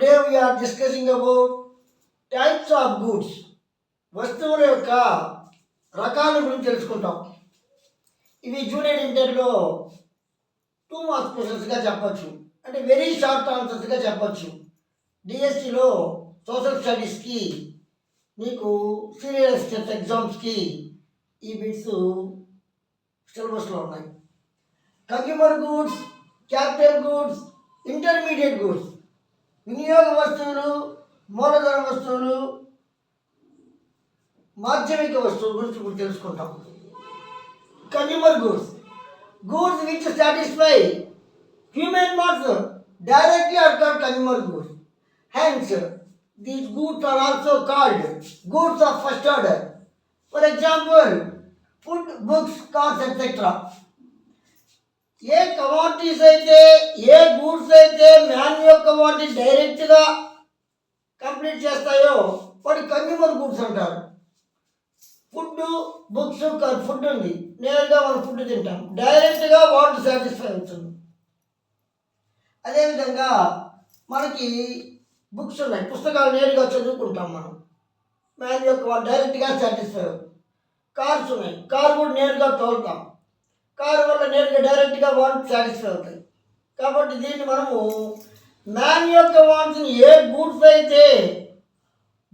Today we're discussing about types of goods వస్తువుల యొక్క రకాల గురించి తెలుసుకుంటాం. ఇవి జూనియర్ ఇంటర్లో టూ మార్క్స్ క్వశ్చన్స్గా చెప్పచ్చు. అంటే వెరీ షార్ట్ ఆన్సర్స్గా చెప్పచ్చు. డిఎస్సిలో సోషల్ స్టడీస్కి మీకు సీరియస్ స్టెప్స్ ఎగ్జామ్స్కి ఈ బిట్స్ సిలబస్లో ఉన్నాయి. Consumer goods capital goods intermediate goods వినియోగ వస్తువులు మూలధన వస్తువులు మాధ్యమిక వస్తువుల గురించి ఇప్పుడు తెలుసుకుంటాం. Consumer goods goods which satisfy human marks directly are consumer goods hands these goods are also called goods of first order for example food books cars etcetera A commodities అయితే ఏ గూడ్స్ అయితే మాన్యువల్ కమాడిటీస్ డైరెక్ట్గా complete చేస్తాయో వాటి consumer goods అంటారు. Food books food ఉంది. నేరుగా మనం ఫుడ్ తింటాం. డైరెక్ట్గా వాటర్ సాటిస్ఫై అవుతుంది. అదేవిధంగా మనకి బుక్స్ ఉన్నాయి. పుస్తకాలు నేరుగా చదువుకుంటాం మనం. మాన్యువల్ డైరెక్ట్గా సాటిస్ఫై అవుతుంది కార్స్ ఉన్నాయి. కార్ కూడా నేరుగా తోలుతాం. కారు వల్ల నేరుగా డైరెక్ట్గా వాంట్ సాటిస్ఫై అవుతాయి. కాబట్టి దీన్ని మనము మ్యాన్ యొక్క వాంట్స్ని ఏ గూడ్స్ అయితే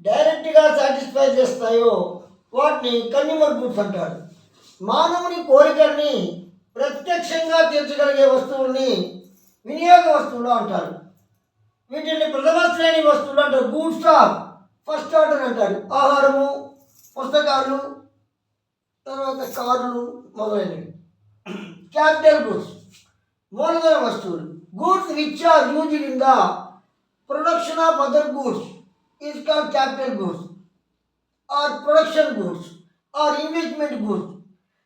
డైరెక్ట్గా సాటిస్ఫై చేస్తాయో వాటిని కన్యూమర్ గూడ్స్ అంటారు. మానవుని కోరికల్ని ప్రత్యక్షంగా తీర్చగలిగే వస్తువుల్ని వినియోగ వస్తువులు అంటారు. వీటిని ప్రథమ శ్రేణి వస్తువులు అంటారు. గూడ్స్ ఆఫ్ ఫస్ట్ ఆర్డర్ అంటారు. ఆహారము పుస్తకాలు తర్వాత కార్లు మొదలైనవి. క్యాపిటల్ గూడ్స్ మూలధన వస్తువులు goods which are used in the production of other goods is called capital goods or production goods or investment goods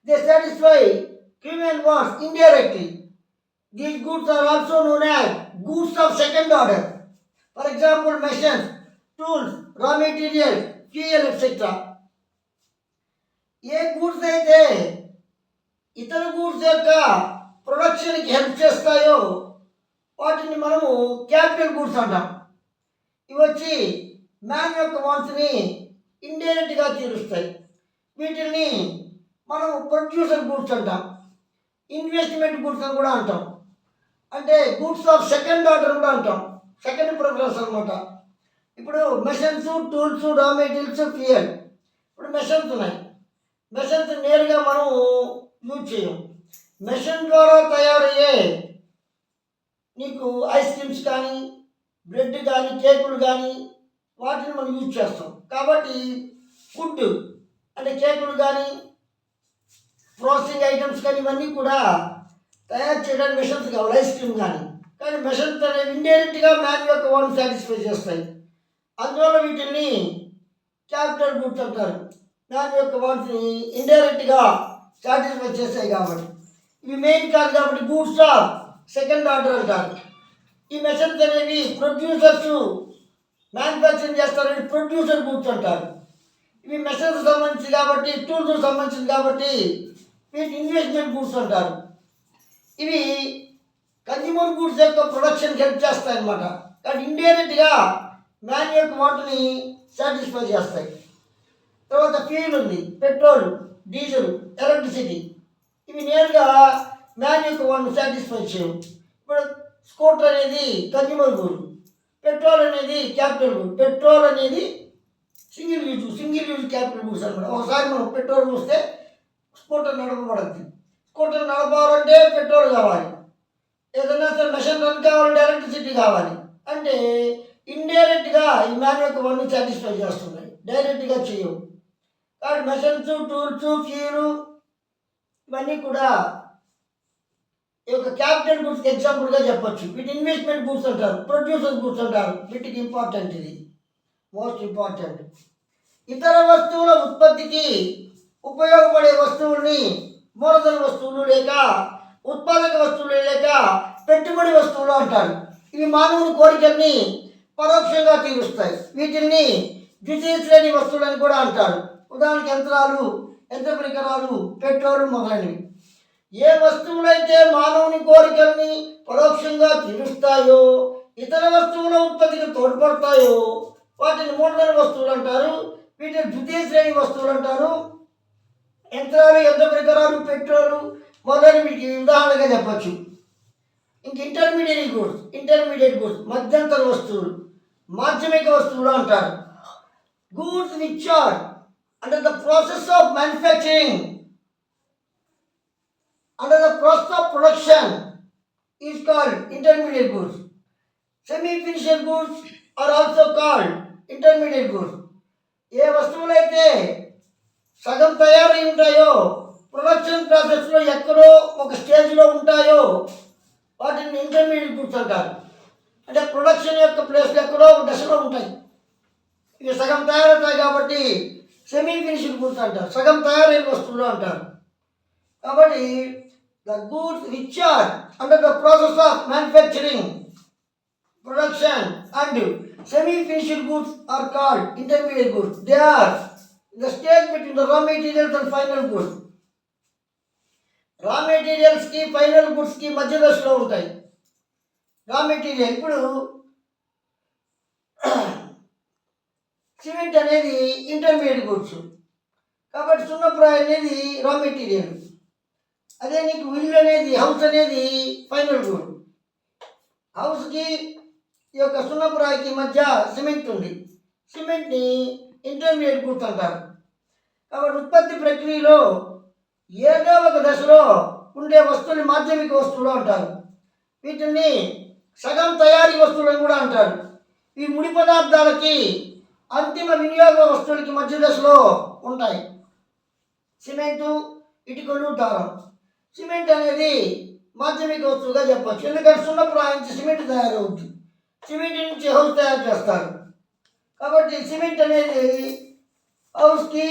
they satisfy human wants indirectly these goods are also known as goods of second order for example machines tools raw material fuel etcetera A goods అయితే ఇతర goods యొక్క ప్రొడక్షన్కి help చేస్తాయో వాటిని మనము capital goods అంటాం. ఇవి వచ్చి man యొక్క వాన్స్ని ఇండైరెక్ట్గా తీరుస్తాయి. వీటిని మనం ప్రొడ్యూసర్ గూడ్స్ అంటాం. ఇన్వెస్ట్మెంట్ గూడ్స్ అని కూడా అంటాం. అంటే గూడ్స్ ఆఫ్ సెకండ్ ఆర్డర్ కూడా అంటాం. సెకండ్ ప్రిఫరెన్స్ అనమాట ఇప్పుడు machines tools raw materials fuel. ఇప్పుడు మెషన్స్ ఉన్నాయి. మెషన్స్ నేరుగా మనం యూజ్ చేయం మెషిన్ ద్వారా తయారయ్యే నీకు ఐస్ క్రీమ్స్ కానీ బ్రెడ్ కానీ కేకులు కానీ వాటిని మనం యూజ్ చేస్తాం. కాబట్టి ఫుడ్ అంటే కేకులు కానీ ప్రాసెసింగ్ ఐటమ్స్ కానీ ఇవన్నీ కూడా తయారు చేయడానికి మిషన్స్ కావాలి ఐస్ క్రీమ్ కానీ. కానీ మిషన్స్ అనేవి ఇండైరెక్ట్గా మ్యాన్ యొక్క వన్ సాటిస్ఫై చేస్తాయి. అందువల్ల వీటిని క్యాపిటల్ గుడ్స్ అంటారు. మ్యాన్ యొక్క వాన్స్ని ఇండైరెక్ట్గా సాటిస్ఫై చేస్తాయి కాబట్టి. ఇవి మెయిన్ కాదు కాబట్టి గూడ్స్ ఆఫ్ సెకండ్ ఆర్డర్ అంటారు. ఈ మెషన్స్ అనేవి ప్రొడ్యూసర్స్ మ్యానుఫ్యాక్చరింగ్ చేస్తారని ప్రొడ్యూసర్ గూడ్స్ అంటారు. ఇవి మెషన్స్ సంబంధించి కాబట్టి టూల్స్ సంబంధించింది కాబట్టి వీటి ఇన్వెస్ట్మెంట్ గూడ్స్ అంటారు. ఇవి కన్జ్యూమర్ గూడ్స్ యొక్క ప్రొడక్షన్కి హెల్ప్ చేస్తాయి అన్నమాట కానీ ఇండైరెక్ట్గా మ్యాన్ యొక్క వాటిని సాటిస్ఫై చేస్తాయి. తర్వాత ఫ్యూల్ ఉంది. పెట్రోల్ డీజిల్ ఎలక్ట్రిసిటీ ఇవి నేరుగా మ్యాన్ యొక్క వాళ్ళని సాటిస్ఫై చేయవు. ఇప్పుడు స్కూటర్ అనేది కన్జ్యూమర్ గూడ్ పెట్రోల్ అనేది క్యాపిటల్ గూడ్ పెట్రోల్ అనేది single use single use capital goods అనమాట. ఒకసారి మనం పెట్రోల్ చూస్తే స్కూటర్ నడపబడద్ది స్కూటర్ నడపాలంటే పెట్రోల్ కావాలి. ఏదైనా సరే మెషిన్ రన్ కావాలంటే ఎలక్ట్రిసిటీ కావాలి. అంటే ఇండైరెక్ట్గా ఈ మ్యాన్ యొక్క వన్ సాటిస్ఫై చేస్తున్నాయి. డైరెక్ట్గా చేయవు. కాబట్టి మెషన్స్ టూల్స్ ఫ్యూలు ఇవన్నీ కూడా ఈ యొక్క క్యాపిటల్ గుడ్స్కి ఎగ్జాంపుల్గా చెప్పొచ్చు. వీటి ఇన్వెస్ట్మెంట్ గుడ్స్ అంటారు ప్రొడ్యూసర్ గుడ్స్ అంటారు. వీటికి ఇంపార్టెంట్ ఇది. మోస్ట్ ఇంపార్టెంట్ ఇతర వస్తువుల ఉత్పత్తికి ఉపయోగపడే వస్తువుల్ని మూలధన వస్తువులు లేక ఉత్పాదక వస్తువులు లేక పెట్టుబడి వస్తువులు అంటారు. ఇవి మానవుని కోరికల్ని పరోక్షంగా తీరుస్తాయి. వీటిల్ని ద్వితీయ శ్రేణి వస్తువులని కూడా అంటారు. ఉదాహరణకి యంత్రాలు యంత్ర పరికరాలు పెట్రోల్ మొదలైనవి ఏ వస్తువులైతే మానవుని కోరికల్ని పరోక్షంగా తీరుస్తాయో ఇతర వస్తువుల ఉత్పత్తికి తోడ్పడతాయో వాటిని మూలధన వస్తువులు అంటారు వీటిని ద్వితీయ శ్రేణి వస్తువులు అంటారు. యంత్రాలు యంత్ర పరికరాలు పెట్రోలు. మొదలైన వీటికి ఉదాహరణగా చెప్పచ్చు. ఇంక ఇంటర్మీడియట్ గూడ్స్ ఇంటర్మీడియట్ గూడ్స్ మధ్యంతర వస్తువులు మాధ్యమిక వస్తువులు అంటారు. Goods which are under the process of manufacturing under the process of production is called intermediate goods semi finished goods are also called intermediate goods ఏ వస్తువులైతే సగం తయారై ఉంటాయో ప్రొడక్షన్ ప్రాసెస్లో ఎక్కడో ఒక స్టేజ్లో ఉంటాయో వాటిని ఇంటర్మీడియట్ గూడ్స్ అంటారు. అంటే ప్రొడక్షన్ యొక్క ప్లేస్లో ఎక్కడో ఒక దశలో ఉంటాయి. ఇవి సగం తయారవుతాయి కాబట్టి సెమీ ఫినిషింగ్ గూడ్స్ అంటారు. సగం తయారైన వస్తువులు అంటారు. కాబట్టి the goods which are under the process of manufacturing production and semi finishing goods are called intermediate goods they are the stage between the raw materials and final goods raw మెటీరియల్స్కి final గుడ్స్కి మధ్య దశలో ఉంటాయి. Raw material ఇప్పుడు cement అనేది intermediate goods కాబట్టి సున్నప్రాయ అనేది raw material అదే నీకు ఇల్లు అనేది హౌస్ అనేది ఫైనల్ గుడ్ హౌస్కి ఈ యొక్క సున్నప్రాయకి మధ్య సిమెంట్ ఉంది. సిమెంట్ని ఇంటర్మీడియట్ గుడ్స్ అంటారు. కాబట్టి ఉత్పత్తి ప్రక్రియలో ఏదో ఒక దశలో ఉండే వస్తువుని మాధ్యమిక వస్తువులు అంటారు. వీటిని సగం తయారీ వస్తువులను కూడా అంటారు. ఈ ముడి పదార్థాలకి అంతిమ వినియోగ వస్తువులకి మధ్య దశలో ఉంటాయి. సిమెంటు ఇటుకలు దారం. సిమెంట్ అనేది మాధ్యమిక వస్తువుగా చెప్పచ్చు. ఎందుకంటే సున్నప్రాయించి సిమెంట్ తయారవుతుంది సిమెంట్ నుంచి హౌస్ తయారు చేస్తారు. కాబట్టి సిమెంట్ అనేది హౌస్కి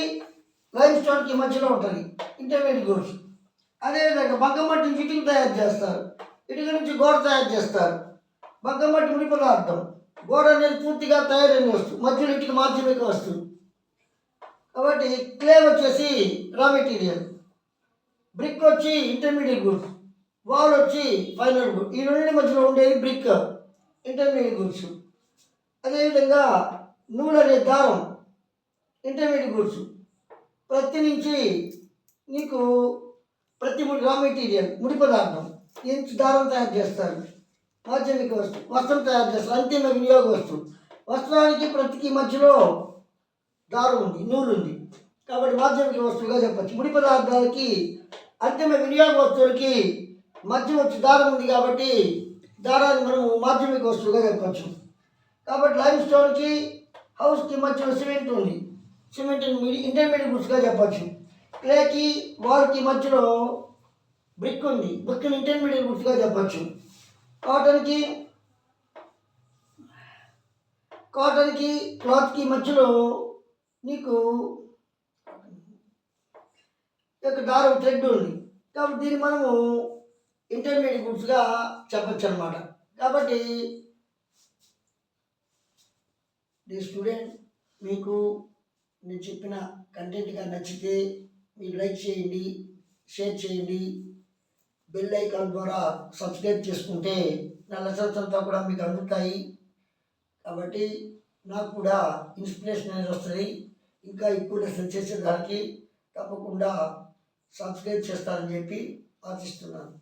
లైమ్ స్టోన్కి మధ్యలో ఉంటుంది. ఇంటర్మీడియట్ గోడ్స్ అదేవిధంగా బంకమట్టి నుంచి తయారు చేస్తారు. ఇటుక నుంచి గోడ తయారు చేస్తారు. బంకమట్టి ముడి పదార్థం గోడ అనేది పూర్తిగా తయారైన వస్తువు మధ్యలో ఇంటికి మాధ్యమిక వస్తువు. కాబట్టి క్లే వచ్చేసి రా మెటీరియల్ బ్రిక్ వచ్చి ఇంటర్మీడియట్ గుడ్స్ వాల్ వచ్చి ఫైనల్ గుడ్ ఈ రెండు మధ్యలో ఉండేది బ్రిక్ ఇంటర్మీడియట్ గుడ్స్ అదేవిధంగా నూనె అనే దారం ఇంటర్మీడియట్ గుడ్స్ ప్రతి నుంచి నీకు ప్రతి ముడి రా మెటీరియల్ ముడి పదార్థం ఇంచు దారం తయారు చేస్తారు? మాధ్యమిక వస్తువు. వస్త్రం తయారు చేస్తారు. అంతిమ వినియోగ వస్తువు? వస్త్రానికి ప్రతికి మధ్యలో దారు ఉంది నూలు ఉంది. కాబట్టి మాధ్యమిక వస్తువుగా చెప్పచ్చు. ముడి పదార్థాలకి అంతిమ వినియోగ వస్తువులకి మధ్య వచ్చి దారం ఉంది కాబట్టి దారాన్ని మనం మాధ్యమిక వస్తువుగా చెప్పచ్చు. కాబట్టి లైమ్ స్టోన్కి హౌస్కి మధ్యలో సిమెంట్ ఉంది. సిమెంట్ ఇంటర్మీడియట్ గుడ్స్గా చెప్పచ్చు. క్లేకి వాల్కి మధ్యలో బ్రిక్ ఉంది. బ్రిక్ని ఇంటర్మీడియట్ గుడ్స్గా చెప్పచ్చు. కాటన్కి కాటన్కి క్లాత్కి మధ్యలో నీకు యొక్క దారం థ్రెడ్ ఉంది. కాబట్టి దీన్ని మనము ఇంటర్మీడియట్ గుడ్స్గా చెప్పచ్చు అనమాట కాబట్టి ది స్టూడెంట్ మీకు నేను చెప్పిన కంటెంట్గా నచ్చితే మీరు లైక్ చేయండి షేర్ చేయండి. బెల్ ఐకాన్ ద్వారా సబ్స్క్రైబ్ చేసుకుంటే నా లెసన్స్ అంతా కూడా మీకు అందుతాయి. కాబట్టి నాకు కూడా ఇన్స్పిరేషన్ అనేది వస్తుంది. ఇంకా ఎక్కువ లెసన్ చేసేదానికి తప్పకుండా సబ్స్క్రైబ్ చేస్తారని చెప్పి ఆశిస్తున్నాను.